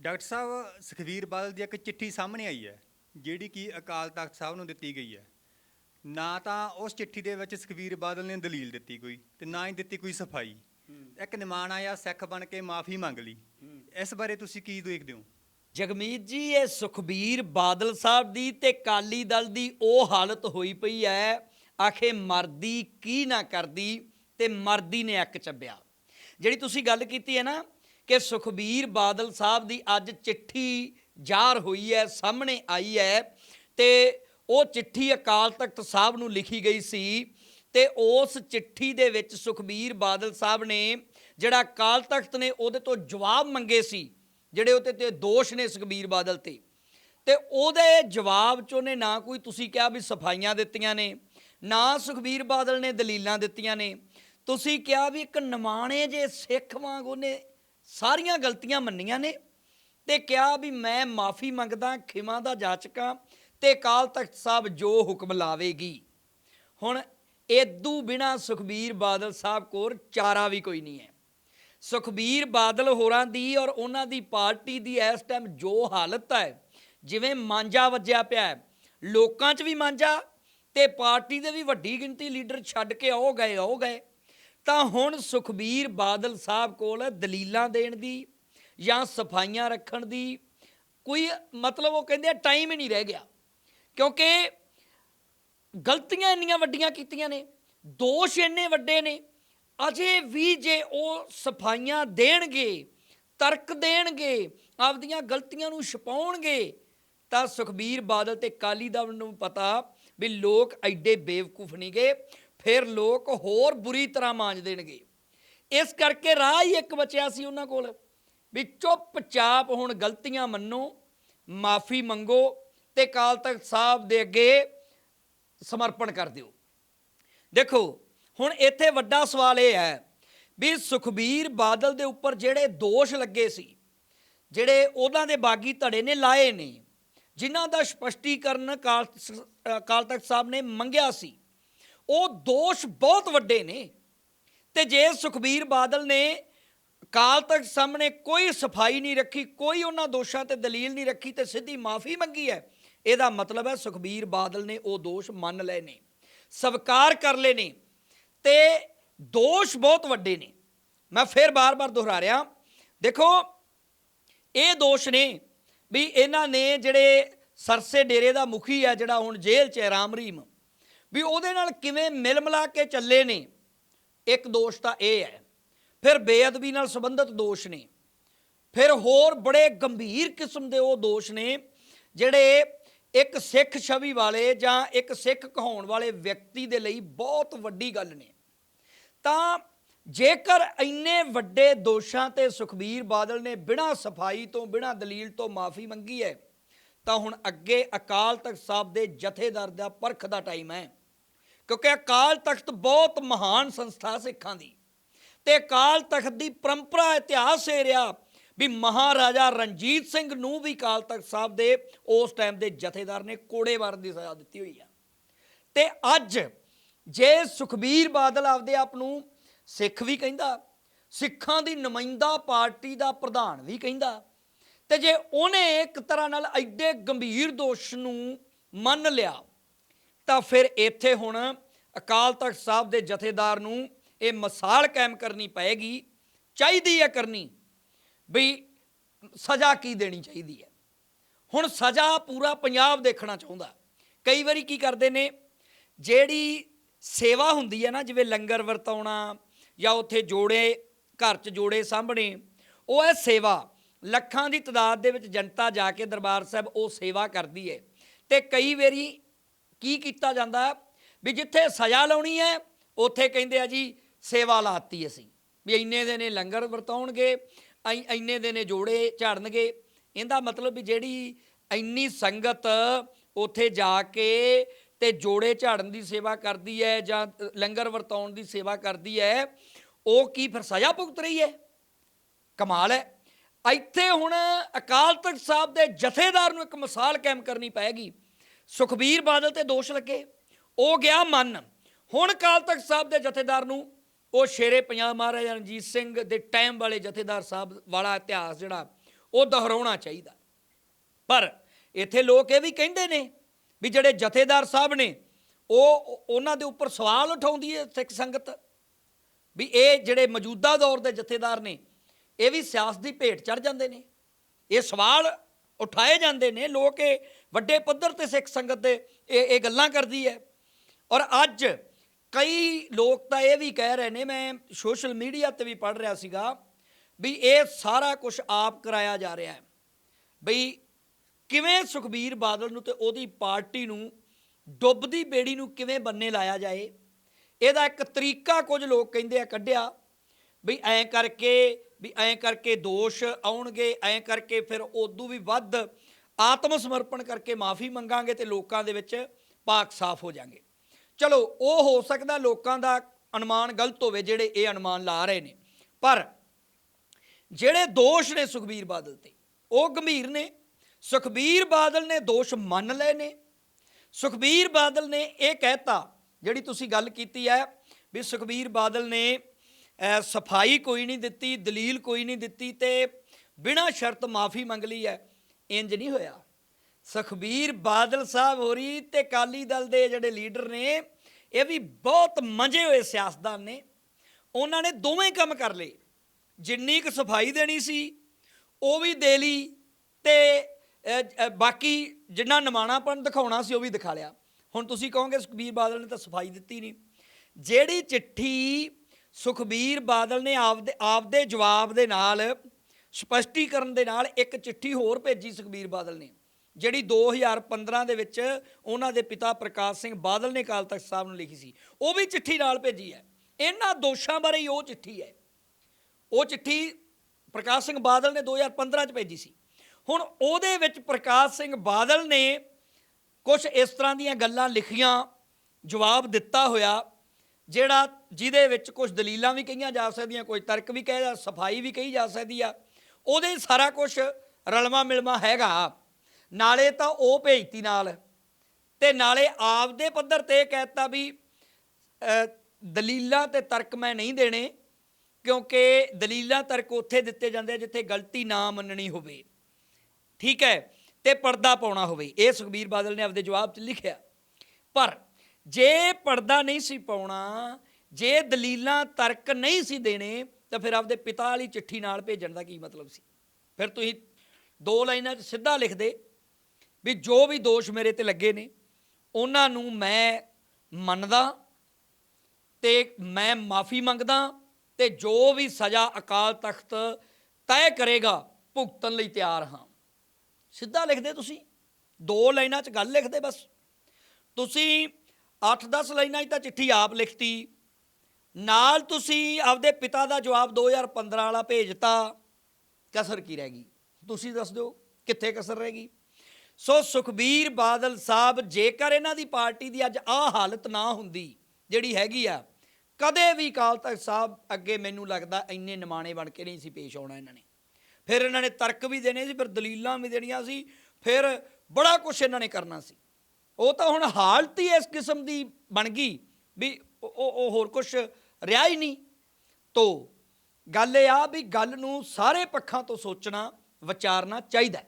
Doctor ਸਾਹਿਬ ਸੁਖਵੀਰ ਬਾਦਲ ਦੀ ਇੱਕ ਚਿੱਠੀ ਸਾਹਮਣੇ ਆਈ ਹੈ ਜਿਹੜੀ ਕਿ ਅਕਾਲ ਤਖਤ ਸਾਹਿਬ ਨੂੰ ਦਿੱਤੀ ਗਈ ਹੈ। ਨਾ ਤਾਂ ਉਸ ਚਿੱਠੀ ਦੇ ਵਿੱਚ ਸੁਖਵੀਰ ਬਾਦਲ ਨੇ ਦਲੀਲ ਦਿੱਤੀ ਕੋਈ ਤੇ ਨਾ ਹੀ ਦਿੱਤੀ ਕੋਈ ਸਫ਼ਾਈ। ਇੱਕ ਨਿਮਾਣ ਆਇਆ ਸਿੱਖ ਬਣ ਕੇ ਮਾਫੀ ਮੰਗ ਲਈ। ਇਸ ਬਾਰੇ ਤੁਸੀਂ ਕੀ ਦੇਖਦੇ ਹੋ? ਜਗਮੀਤ ਜੀ ਇਹ ਸੁਖਬੀਰ ਬਾਦਲ ਸਾਹਿਬ ਦੀ ਤੇ ਕਾਲੀ ਦਲ ਦੀ ਉਹ ਹਾਲਤ ਹੋਈ ਪਈ ਐ ਆਖੇ ਮਰਦੀ ਕੀ ਨਾ ਕਰਦੀ ਤੇ ਮਰਦੀ ਨੇ ਅੱਕ ਚੱਬਿਆ। ਜਿਹੜੀ ਤੁਸੀਂ ਗੱਲ ਕੀਤੀ ਹੈ ਨਾ ਕਿ ਸੁਖਬੀਰ ਬਾਦਲ ਸਾਹਿਬ ਦੀ ਅੱਜ ਚਿੱਠੀ ਜ਼ਾਹਰ ਹੋਈ ਹੈ, ਸਾਹਮਣੇ ਆਈ ਹੈ ਤੇ ਉਹ ਚਿੱਠੀ ਅਕਾਲ ਤਖਤ ਸਾਹਿਬ ਨੂੰ ਲਿਖੀ ਗਈ ਸੀ ਤੇ ਉਸ ਚਿੱਠੀ ਦੇ ਵਿੱਚ ਸੁਖਬੀਰ ਬਾਦਲ ਸਾਹਿਬ ਨੇ ਜਿਹੜਾ ਅਕਾਲ ਤਖਤ ਨੇ ਉਹਦੇ ਤੋਂ ਜਵਾਬ ਮੰਗੇ ਸੀ, ਜਿਹੜੇ ਉਹਤੇ ਤੇ ਦੋਸ਼ ਨੇ ਸੁਖਬੀਰ ਬਾਦਲ ਤੇ। ਤੇ ਉਹਦੇ ਜਵਾਬ ਚ ਉਹਨੇ ਨਾ ਕੋਈ ਤੁਸੀਂ ਕਿਹਾ ਵੀ ਸਫਾਈਆਂ ਦਿੱਤੀਆਂ ਨੇ, ਨਾ ਸੁਖਬੀਰ ਬਾਦਲ ਨੇ ਦਲੀਲਾਂ ਦਿੱਤੀਆਂ ਨੇ। ਤੁਸੀਂ ਕਿਹਾ ਵੀ ਇੱਕ ਨਿਮਾਣੇ ਜੇ ਸਿੱਖ ਵਾਂਗ ਉਹਨੇ ਸਾਰੀਆਂ ਗਲਤੀਆਂ ਮੰਨੀਆਂ ਨੇ ਤੇ ਕਿਹਾ ਵੀ ਮੈਂ ਮਾਫੀ ਮੰਗਦਾ, ਖਿਮਾ ਦਾ ਜਾਚਕਾਂ ਤੇ ਕਾਲ ਤਖਤ ਸਾਹਿਬ ਜੋ ਹੁਕਮ ਲਾਵੇਗੀ। ਹੁਣ ਏਦੂ ਬਿਨਾ ਸੁਖਬੀਰ ਬਾਦਲ ਸਾਹਿਬ ਕੋਲ ਚਾਰਾ ਵੀ ਕੋਈ ਨਹੀਂ ਹੈ। ਸੁਖਬੀਰ ਬਾਦਲ ਹੋਰਾਂ ਦੀ ਔਰ ਉਹਨਾਂ ਦੀ ਪਾਰਟੀ ਦੀ ਇਸ ਟਾਈਮ ਜੋ ਹਾਲਤ ਹੈ, ਜਿਵੇਂ ਮਾਂਜਾ ਵੱਜਿਆ ਪਿਆ ਹੈ, ਲੋਕਾਂ 'ਚ ਵੀ ਮਾਂਜਾ ਤੇ ਪਾਰਟੀ ਦੇ ਵੀ ਵੱਡੀ ਗਿਣਤੀ ਲੀਡਰ ਛੱਡ ਕੇ ਆਉ ਗਏ ਆਉ ਗਏ। ਤਾਂ ਹੁਣ ਸੁਖਬੀਰ ਬਾਦਲ ਸਾਹਿਬ ਕੋਲ ਦਲੀਲਾਂ ਦੇਣ ਦੀ ਜਾਂ ਸਫਾਈਆਂ ਰੱਖਣ ਦੀ ਕੋਈ ਮਤਲਬ ਉਹ ਕਹਿੰਦੇ ਟਾਈਮ ਹੀ ਨਹੀਂ ਰਹਿ ਗਿਆ। ਕਿਉਂਕਿ ਗਲਤੀਆਂ ਇੰਨੀਆਂ ਵੱਡੀਆਂ ਕੀਤੀਆਂ ਨੇ, ਦੋਸ਼ ਇੰਨੇ ਵੱਡੇ ਨੇ, ਅਜੇ ਵੀ ਜੇ ਉਹ ਸਫਾਈਆਂ ਦੇਣਗੇ, ਤਰਕ ਦੇਣਗੇ, ਆਪਦੀਆਂ ਗਲਤੀਆਂ ਨੂੰ ਛਪਾਉਣਗੇ, ਤਾਂ ਸੁਖਬੀਰ ਬਾਦਲ ਤੇ ਕਾਲੀ ਦਲ ਨੂੰ ਪਤਾ ਵੀ ਲੋਕ ਐਡੇ ਬੇਵਕੂਫ ਨਹੀਂਗੇ ਫਿਰ ਲੋਕ ਹੋਰ ਬੁਰੀ ਤਰ੍ਹਾਂ ਮਾਂਜ ਦੇਣਗੇ। ਇਸ ਕਰਕੇ ਰਾਹ ਹੀ ਇੱਕ ਬਚਿਆ ਸੀ ਉਹਨਾਂ ਕੋਲ। ਵੀ ਚੁੱਪਚਾਪ ਹੁਣ ਗਲਤੀਆਂ ਮੰਨੋ, ਮਾਫੀ ਮੰਗੋ ਤੇ ਕਾਲ ਤਖਤ ਸਾਹਿਬ ਦੇ ਅੱਗੇ ਸਮਰਪਣ ਕਰ ਦਿਓ। ਦੇਖੋ, ਹੁਣ ਇੱਥੇ ਵੱਡਾ ਸਵਾਲ ਇਹ ਹੈ ਵੀ ਸੁਖਬੀਰ ਬਾਦਲ ਦੇ ਉੱਪਰ ਜਿਹੜੇ ਦੋਸ਼ ਲੱਗੇ ਸੀ, ਜਿਹੜੇ ਉਹਨਾਂ ਦੇ ਬਾਗੀ ਧੜੇ ਨੇ ਲਾਏ ਨੇ, ਜਿਨ੍ਹਾਂ ਦਾ ਸਪਸ਼ਟੀਕਰਨ ਕਾਲ ਅਕਾਲ ਤਖਤ ਸਾਹਿਬ ਨੇ ਮੰਗਿਆ ਸੀ ਉਹ ਦੋਸ਼ ਬਹੁਤ ਵੱਡੇ ਨੇ। ਤੇ ਜੇ ਸੁਖਬੀਰ ਬਾਦਲ ਨੇ ਕਾਲ ਤੱਕ ਸਾਹਮਣੇ ਕੋਈ ਸਫ਼ਾਈ ਨਹੀਂ ਰੱਖੀ, ਕੋਈ ਉਹਨਾਂ ਦੋਸ਼ਾਂ ਤੇ ਦਲੀਲ ਨਹੀਂ ਰੱਖੀ ਤੇ ਸਿੱਧੀ ਮਾਫੀ ਮੰਗੀ ਹੈ, ਇਹਦਾ ਮਤਲਬ ਹੈ ਸੁਖਬੀਰ ਬਾਦਲ ਨੇ ਉਹ ਦੋਸ਼ ਮੰਨ ਲਏ ਨੇ, ਸਵੀਕਾਰ ਕਰ ਲਏ ਨੇ ਤੇ ਦੋਸ਼ ਬਹੁਤ ਵੱਡੇ ਨੇ। ਮੈਂ ਫਿਰ ਬਾਰ-ਬਾਰ ਦੁਹਰਾ ਰਿਹਾ, ਦੇਖੋ ਇਹ ਦੋਸ਼ ਨੇ ਵੀ ਇਹਨਾਂ ਨੇ ਜਿਹੜੇ ਸਰਸੇ ਡੇਰੇ ਦਾ ਮੁਖੀ ਹੈ, ਜਿਹੜਾ ਹੁਣ ਜੇਲ੍ਹ 'ਚ ਹੈ ਰਾਮ ਰਹੀਮ ਵੀ ਉਹਦੇ ਨਾਲ ਕਿਵੇਂ ਮਿਲ ਮਿਲਾ ਕੇ ਚੱਲੇ ਨੇ। ਇੱਕ ਦੋਸ਼ ਤਾਂ ਇਹ ਹੈ, ਫਿਰ ਬੇਅਦਬੀ ਨਾਲ ਸੰਬੰਧਿਤ ਦੋਸ਼ ਨੇ। ਫਿਰ ਹੋਰ ਬੜੇ ਗੰਭੀਰ ਕਿਸਮ ਦੇ ਉਹ ਦੋਸ਼ ਨੇ, ਜਿਹੜੇ ਇੱਕ ਸਿੱਖ ਛਵੀ ਵਾਲੇ ਜਾਂ ਇੱਕ ਸਿੱਖ ਕਹਾਉਣ ਵਾਲੇ ਵਿਅਕਤੀ ਦੇ ਲਈ ਬਹੁਤ ਵੱਡੀ ਗੱਲ ਨੇ। ਤਾਂ ਜੇਕਰ ਇੰਨੇ ਵੱਡੇ ਦੋਸ਼ਾਂ ਤੇ ਸੁਖਬੀਰ ਬਾਦਲ ਨੇ ਬਿਨਾਂ ਸਫ਼ਾਈ ਤੋਂ, ਬਿਨਾਂ ਦਲੀਲ ਤੋਂ ਮਾਫੀ ਮੰਗੀ ਹੈ, ਤਾਂ ਹੁਣ ਅੱਗੇ ਅਕਾਲ ਤਖਤ ਸਾਹਿਬ ਦੇ ਜਥੇਦਾਰ ਦਾ ਪਰਖ ਦਾ ਟਾਈਮ ਹੈ। ਕਿਉਂਕਿ ਅਕਾਲ ਤਖਤ ਬਹੁਤ ਮਹਾਨ ਸੰਸਥਾ ਸਿੱਖਾਂ ਦੀ। ਤੇ ਅਕਾਲ ਤਖਤ ਦੀ ਪਰੰਪਰਾ ਇਤਿਹਾਸ ਇਹ ਰਿਹਾ ਵੀ ਮਹਾਰਾਜਾ ਰਣਜੀਤ ਸਿੰਘ ਨੂੰ ਵੀ ਅਕਾਲ ਤਖਤ ਸਾਹਿਬ ਦੇ ਉਸ ਟਾਈਮ ਦੇ ਜਥੇਦਾਰ ਨੇ ਕੋੜੇ ਮਾਰਨ ਦੀ ਸਜ਼ਾ ਦਿੱਤੀ ਹੋਈ ਆ। ਤੇ ਅੱਜ ਜੇ ਸੁਖਬੀਰ ਬਾਦਲ ਆਪਦੇ ਆਪ ਨੂੰ ਸਿੱਖ ਵੀ ਕਹਿੰਦਾ, ਸਿੱਖਾਂ ਦੀ ਨੁਮਾਇੰਦਾ ਪਾਰਟੀ ਦਾ ਪ੍ਰਧਾਨ ਵੀ ਕਹਿੰਦਾ, ਤੇ ਜੇ ਉਹਨੇ ਇੱਕ ਤਰ੍ਹਾਂ ਨਾਲ ਐਡੇ ਗੰਭੀਰ ਦੋਸ਼ ਨੂੰ ਮੰਨ ਲਿਆ ਤਾਂ ਫਿਰ ਇੱਥੇ ਹੁਣ ਅਕਾਲ ਤਖਤ ਸਾਹਿਬ ਦੇ ਜਥੇਦਾਰ ਨੂੰ ਇਹ ਮਿਸਾਲ ਕਾਇਮ ਕਰਨੀ ਪਏਗੀ, ਚਾਹੀਦੀ ਹੈ ਕਰਨੀ, ਵੀ ਸਜ਼ਾ ਕੀ ਦੇਣੀ ਚਾਹੀਦੀ ਹੈ। ਹੁਣ ਸਜ਼ਾ ਪੂਰਾ ਪੰਜਾਬ ਦੇਖਣਾ ਚਾਹੁੰਦਾ। ਕਈ ਵਾਰੀ ਕੀ ਕਰਦੇ ਨੇ, ਜਿਹੜੀ ਸੇਵਾ ਹੁੰਦੀ ਹੈ ਨਾ, ਜਿਵੇਂ ਲੰਗਰ ਵਰਤਾਉਣਾ ਜਾਂ ਉੱਥੇ ਜੋੜੇ, ਘਰ 'ਚ ਜੋੜੇ ਸਾਹਮਣੇ ਉਹ ਹੈ ਸੇਵਾ। ਲੱਖਾਂ ਦੀ ਤਦਾਦ ਦੇ ਵਿੱਚ ਜਨਤਾ ਜਾ ਕੇ ਦਰਬਾਰ ਸਾਹਿਬ ਉਹ ਸੇਵਾ ਕਰਦੀ ਹੈ। ਤੇ ਕਈ ਵਾਰੀ ਕੀ ਕੀਤਾ ਜਾਂਦਾ ਵੀ ਜਿੱਥੇ ਸਜ਼ਾ ਲਾਉਣੀ ਹੈ, ਉੱਥੇ ਕਹਿੰਦੇ ਆ ਜੀ, ਸੇਵਾ ਲਾਤੀ ਅਸੀਂ। ਵੀ ਇੰਨੇ ਦੇ ਨੇ ਲੰਗਰ ਵਰਤਾਉਣਗੇ ਐ- ਇੰਨੇ ਦੇ ਨੇ ਜੋੜੇ ਝਾੜਨਗੇ। ਇਹਦਾ ਮਤਲਬ ਵੀ ਜਿਹੜੀ ਇੰਨੀ ਸੰਗਤ ਉੱਥੇ ਜਾ ਕੇ ਤੇ ਜੋੜੇ ਝਾੜਨ ਦੀ ਸੇਵਾ ਕਰਦੀ ਹੈ ਜਾਂ ਲੰਗਰ ਵਰਤਾਉਣ ਦੀ ਸੇਵਾ ਕਰਦੀ ਹੈ, ਉਹ ਕੀ ਫਿਰ ਸਜ਼ਾ ਭੁਗਤ ਰਹੀ ਹੈ? ਕਮਾਲ ਹੈ। ਇੱਥੇ ਹੁਣ ਅਕਾਲ ਤਖਤ ਸਾਹਿਬ ਦੇ ਜਥੇਦਾਰ ਨੂੰ ਇੱਕ ਮਿਸਾਲ ਕਾਇਮ ਕਰਨੀ ਪਏਗੀ। ਸੁਖਬੀਰ ਬਾਦਲ ਤੇ ਦੋਸ਼ ਲੱਗੇ। ਉਹ ਗਿਆ ਮੰਨ। ਹੁਣ ਅਕਾਲ ਤਖਤ ਸਾਹਿਬ ਦੇ ਜਥੇਦਾਰ ਨੂੰ ਉਹ ਸ਼ੇਰੇ ਪੰਜਾਬ ਮਹਾਰਾਜਾ ਰਣਜੀਤ ਸਿੰਘ ਦੇ ਟਾਈਮ ਵਾਲੇ ਜਥੇਦਾਰ ਸਾਹਿਬ ਵਾਲਾ ਇਤਿਹਾਸ ਜਿਹੜਾ, ਉਹ ਦੁਹਰਾਉਣਾ ਚਾਹੀਦਾ। ਪਰ ਇੱਥੇ ਲੋਕ ਇਹ ਵੀ ਕਹਿੰਦੇ ਨੇ ਵੀ ਜਿਹੜੇ ਜਥੇਦਾਰ ਸਾਹਿਬ ਨੇ, ਉਹ ਉਹਨਾਂ ਦੇ ਉੱਪਰ ਸਵਾਲ ਉਠਾਉਂਦੀ ਹੈ ਸਿੱਖ ਸੰਗਤ। ਵੀ ਇਹ ਜਿਹੜੇ ਮੌਜੂਦਾ ਦੌਰ ਦੇ ਜਥੇਦਾਰ ਨੇ, ਇਹ ਵੀ ਸਿਆਸਤ ਦੀ ਭੇਟ ਚੜ ਜਾਂਦੇ ਨੇ। ਇਹ ਸਵਾਲ ਉਠਾਏ ਜਾਂਦੇ ਨੇ, ਲੋਕ ਇਹ ਵੱਡੇ ਪੱਧਰ ਤੇ ਸਿੱਖ ਸੰਗਤ ਦੇ ਇਹ ਇਹ ਗੱਲਾਂ ਕਰਦੀ ਹੈ। ਔਰ ਅੱਜ ਕਈ ਲੋਕ ਤਾਂ ਇਹ ਵੀ ਕਹਿ ਰਹੇ ਨੇ, ਮੈਂ ਸੋਸ਼ਲ ਮੀਡੀਆ ਤੇ ਵੀ ਪੜ ਰਿਹਾ ਸੀਗਾ ਵੀ ਇਹ ਸਾਰਾ ਕੁਝ ਆਪ ਕਰਾਇਆ ਜਾ ਰਿਹਾ ਹੈ। ਬਈ ਕਿਵੇਂ ਸੁਖਬੀਰ ਬਾਦਲ ਨੂੰ ਤੇ ਉਹਦੀ ਪਾਰਟੀ ਨੂੰ ਡੁੱਬਦੀ ਬੇੜੀ ਨੂੰ ਕਿਵੇਂ ਬੰਨੇ ਲਾਇਆ ਜਾਏ, ਇਹਦਾ ਇੱਕ ਤਰੀਕਾ ਕੁਝ ਲੋਕ ਕਹਿੰਦੇ ਆ ਕੱਢਿਆ ਵੀ ਐਂ ਕਰਕੇ ਵੀ ਐਂ ਕਰਕੇ ਦੋਸ਼ ਆਉਣਗੇ, ਐਂ ਕਰਕੇ ਫਿਰ ਉਦੋਂ ਵੀ ਵੱਧ ਆਤਮ ਸਮਰਪਣ ਕਰਕੇ ਮਾਫੀ ਮੰਗਾਂਗੇ ਤੇ ਲੋਕਾਂ ਦੇ ਵਿੱਚ ਪਾਕ ਸਾਫ਼ ਹੋ ਜਾਣਗੇ ਚਲੋ, ਉਹ ਹੋ ਸਕਦਾ ਲੋਕਾਂ ਦਾ ਅਨੁਮਾਨ ਗਲਤ ਹੋਵੇ, ਜਿਹੜੇ ਇਹ ਅਨੁਮਾਨ ਲਾ ਰਹੇ ਨੇ। ਪਰ ਜਿਹੜੇ ਦੋਸ਼ ਨੇ ਸੁਖਬੀਰ ਬਾਦਲ ਤੇ, ਉਹ ਗੰਭੀਰ ਨੇ। ਸੁਖਬੀਰ ਬਾਦਲ ਨੇ ਦੋਸ਼ ਮੰਨ ਲਏ ਨੇ। ਸੁਖਬੀਰ ਬਾਦਲ ਨੇ ਇਹ ਕਹਿਤਾ ਜਿਹੜੀ ਤੁਸੀਂ ਗੱਲ ਕੀਤੀ ਹੈ ਵੀ ਸੁਖਬੀਰ ਬਾਦਲ ਨੇ ਸਫ਼ਾਈ ਕੋਈ ਨਹੀਂ ਦਿੱਤੀ, ਦਲੀਲ ਕੋਈ ਨਹੀਂ ਦਿੱਤੀ ਤੇ ਬਿਨਾਂ ਸ਼ਰਤ ਮਾਫੀ ਮੰਗ ਲਈ ਹੈ ਇੰਜ ਨਹੀਂ ਹੋਇਆ। ਸੁਖਬੀਰ ਬਾਦਲ ਸਾਹਿਬ ਹੋਰੀ ਤੇ ਕਾਲੀ ਦਲ ਦੇ ਜਿਹੜੇ ਲੀਡਰ ਨੇ, ਇਹ ਵੀ ਬਹੁਤ ਮੰਜੇ ਹੋਏ ਸਿਆਸਤਦਾਨ ਨੇ। ਉਹਨਾਂ ਨੇ ਦੋਵੇਂ ਕੰਮ ਕਰ ਲਏ। ਜਿੰਨੀ ਕੁ ਸਫ਼ਾਈ ਦੇਣੀ ਸੀ, ਉਹ ਵੀ ਦੇ ਲਈ ਤੇ ਬਾਕੀ ਜਿੰਨਾ ਨਿਮਾਣਾਪਣ ਦਿਖਾਉਣਾ ਸੀ, ਉਹ ਵੀ ਦਿਖਾ ਲਿਆ। ਹੁਣ ਤੁਸੀਂ ਕਹੋਗੇ ਸੁਖਬੀਰ ਬਾਦਲ ਨੇ ਤਾਂ ਸਫ਼ਾਈ ਦਿੱਤੀ ਨਹੀਂ। ਜਿਹੜੀ ਚਿੱਠੀ ਸੁਖਬੀਰ ਬਾਦਲ ਨੇ ਆਪਦੇ ਆਪਦੇ ਜਵਾਬ ਦੇ ਨਾਲ, ਸਪਸ਼ਟੀਕਰਨ ਦੇ ਨਾਲ ਇੱਕ ਚਿੱਠੀ ਹੋਰ ਭੇਜੀ ਸੁਖਬੀਰ ਬਾਦਲ ਨੇ, ਜਿਹੜੀ 2015 ਦੇ ਵਿੱਚ ਉਹਨਾਂ ਦੇ ਪਿਤਾ ਪ੍ਰਕਾਸ਼ ਸਿੰਘ ਬਾਦਲ ਨੇ ਅਕਾਲ ਤਖਤ ਸਾਹਿਬ ਨੂੰ ਲਿਖੀ ਸੀ। ਉਹ ਵੀ ਚਿੱਠੀ ਨਾਲ ਭੇਜੀ ਹੈ। ਇਹਨਾਂ ਦੋਸ਼ਾਂ ਬਾਰੇ ਹੀ ਉਹ ਚਿੱਠੀ ਹੈ। ਉਹ ਚਿੱਠੀ ਪ੍ਰਕਾਸ਼ ਸਿੰਘ ਬਾਦਲ ਨੇ 2015 ਚ ਭੇਜੀ ਸੀ। ਹੁਣ ਉਹਦੇ ਵਿੱਚ ਪ੍ਰਕਾਸ਼ ਸਿੰਘ ਬਾਦਲ ਨੇ ਕੁਝ ਇਸ ਤਰ੍ਹਾਂ ਦੀਆਂ ਗੱਲਾਂ ਲਿਖੀਆਂ, ਜਵਾਬ ਦਿੱਤਾ ਹੋਇਆ। ਜਿਹੜਾ ਜਿਹਦੇ ਵਿੱਚ ਕੁਝ ਦਲੀਲਾਂ ਵੀ ਕਹੀਆਂ ਜਾ ਸਕਦੀਆਂ, ਕੋਈ ਤਰਕ ਵੀ ਕਹੇ ਜਾ ਸਫ਼ਾਈ ਵੀ ਕਹੀ ਜਾ ਸਕਦੀ ਆ, ਉਹਦੇ ਸਾਰਾ ਕੁਝ ਰਲਮਾ ਮਿਲਮਾ ਹੈਗਾ। ਨਾਲੇ ਤਾਂ ਉਹ ਭੇਜਤੀ ਨਾਲ। ਤੇ ਨਾਲੇ ਆਪਦੇ ਪੱਧਰ ਤੇ ਕਹਿਤਾ ਵੀ ਦਲੀਲਾਂ ਤੇ ਤਰਕ ਮੈਂ ਨਹੀਂ ਦੇਣੇ, ਕਿਉਂਕਿ ਦਲੀਲਾਂ ਤਰਕ ਉੱਥੇ ਦਿੱਤੇ ਜਾਂਦੇ ਜਿੱਥੇ ਗਲਤੀ ਨਾ ਮੰਨਣੀ ਹੋਵੇ। ਠੀਕ ਹੈ? ਤੇ ਪਰਦਾ ਪਾਉਣਾ ਹੋਵੇ। ਇਹ ਸੁਖਬੀਰ ਬਾਦਲ ਨੇ ਆਪਦੇ ਜਵਾਬ 'ਚ ਲਿਖਿਆ। ਪਰ ਜੇ ਪਰਦਾ ਨਹੀਂ ਸੀ ਪਾਉਣਾ, ਜੇ ਦਲੀਲਾਂ ਤਰਕ ਨਹੀਂ ਸੀ ਦੇਣੇ, ਤਾਂ ਫਿਰ ਆਪਦੇ ਪਿਤਾ ਵਾਲੀ ਚਿੱਠੀ ਨਾਲ ਭੇਜਣ ਦਾ ਕੀ ਮਤਲਬ ਸੀ? ਫਿਰ ਤੁਸੀਂ ਦੋ ਲਾਈਨਾਂ 'ਚ ਸਿੱਧਾ ਲਿਖ ਦੇ ਵੀ ਜੋ ਵੀ ਦੋਸ਼ ਮੇਰੇ ਤੇ ਲੱਗੇ ਨੇ, ਉਹਨਾਂ ਨੂੰ ਮੈਂ ਮੰਨਦਾ ਤੇ ਮੈਂ ਮਾਫੀ ਮੰਗਦਾ ਤੇ ਜੋ ਵੀ ਸਜ਼ਾ ਅਕਾਲ ਤਖਤ ਤੈਅ ਕਰੇਗਾ, ਭੁਗਤਣ ਲਈ ਤਿਆਰ ਹਾਂ। ਸਿੱਧਾ ਲਿਖਦੇ ਤੁਸੀਂ? ਦੋ ਲਾਈਨਾਂ 'ਚ ਗੱਲ ਲਿਖਦੇ ਬਸ। ਤੁਸੀਂ 8-10 ਲਾਈਨਾਂ 'ਚ ਤਾਂ ਚਿੱਠੀ ਆਪ ਲਿਖਤੀ। ਨਾਲ ਤੁਸੀਂ ਆਪਦੇ ਪਿਤਾ ਦਾ ਜਵਾਬ 2015 ਵਾਲਾ ਭੇਜਤਾ। ਕਸਰ ਕੀ ਰਹਿ ਗਈ? ਤੁਸੀਂ ਦੱਸ ਦਿਓ, ਕਿੱਥੇ ਕਸਰ ਰਹਿ ਗਈ? ਸੋ ਸੁਖਬੀਰ ਬਾਦਲ ਸਾਹਿਬ, ਜੇਕਰ ਇਹਨਾਂ ਦੀ ਪਾਰਟੀ ਦੀ ਅੱਜ ਆਹ ਹਾਲਤ ਨਾ ਹੁੰਦੀ, ਜਿਹੜੀ ਹੈਗੀ ਆ, ਕਦੇ ਵੀ ਕਾਲ ਤਖਤ ਸਾਹਿਬ ਅੱਗੇ ਮੈਨੂੰ ਲੱਗਦਾ ਇੰਨੇ ਨਿਮਾਣੇ ਬਣ ਕੇ ਨਹੀਂ ਸੀ ਪੇਸ਼ ਆਉਣਾ ਇਹਨਾਂ ਨੇ। ਫਿਰ ਇਹਨਾਂ ਨੇ ਤਰਕ ਵੀ ਦੇਣੇ ਸੀ, ਫਿਰ ਦਲੀਲਾਂ ਵੀ ਦੇਣੀਆਂ ਸੀ, ਫਿਰ ਬੜਾ ਕੁਝ ਇਹਨਾਂ ਨੇ ਕਰਨਾ ਸੀ। ਉਹ ਤਾਂ ਹੁਣ ਹਾਲਤ ਹੀ ਇਸ ਕਿਸਮ ਦੀ ਬਣ ਗਈ ਵੀ ਉਹ- ਉਹ ਹੋਰ ਕੁਝ ਰਿਹਾ ਹੀ ਨਹੀਂ। ਤੋ ਗੱਲ ਇਹ ਆ ਵੀ ਗੱਲ ਨੂੰ ਸਾਰੇ ਪੱਖਾਂ ਤੋਂ ਸੋਚਣਾ, ਵਿਚਾਰਨਾ ਚਾਹੀਦਾ